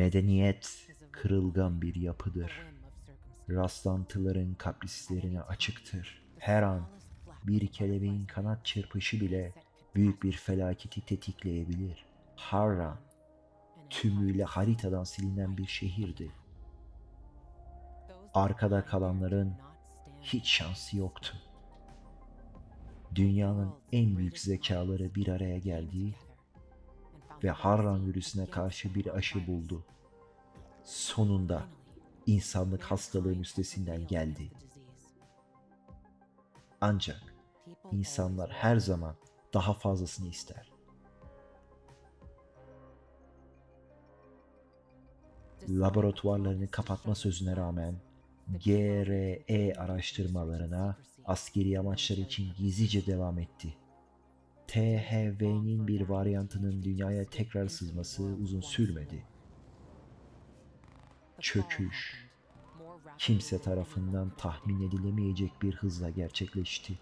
Medeniyet kırılgan bir yapıdır. Rastlantıların kaprislerine açıktır. Her an bir kelebeğin kanat çırpışı bile büyük bir felaketi tetikleyebilir. Harran tümüyle haritadan silinen bir şehirdi. Arkada kalanların hiç şansı yoktu. Dünyanın en büyük zekaları bir araya geldi ve Harran virüsüne karşı bir aşı buldu. Sonunda insanlık hastalığın üstesinden geldi. Ancak insanlar her zaman daha fazlasını ister. Laboratuvarlarını kapatma sözüne rağmen GRE araştırmalarına askeri amaçlar için gizlice devam etti. THV'nin bir varyantının dünyaya tekrar sızması uzun sürmedi. Çöküş kimse tarafından tahmin edilemeyecek bir hızla gerçekleşti.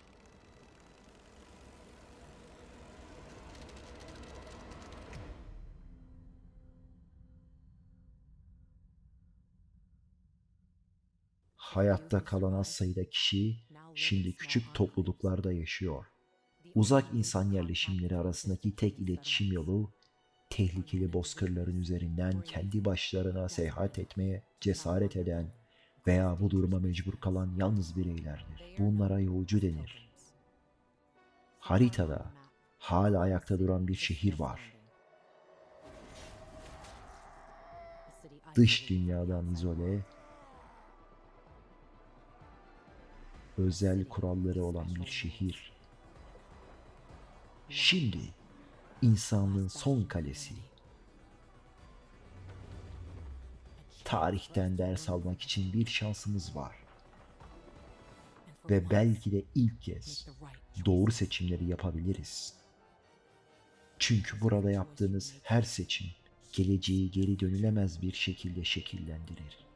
Hayatta kalan az sayıda kişi şimdi küçük topluluklarda yaşıyor. Uzak insan yerleşimleri arasındaki tek iletişim yolu tehlikeli bozkırların üzerinden kendi başlarına seyahat etmeye cesaret eden veya bu duruma mecbur kalan yalnız bireylerdir. Bunlara yolcu denir. Haritada hala ayakta duran bir şehir var. Dış dünyadan izole, özel kuralları olan bir şehir. Şimdi insanlığın son kalesi. Tarihten ders almak için bir şansımız var. Ve belki de ilk kez doğru seçimleri yapabiliriz. Çünkü burada yaptığınız her seçim geleceği geri dönülemez bir şekilde şekillendirir.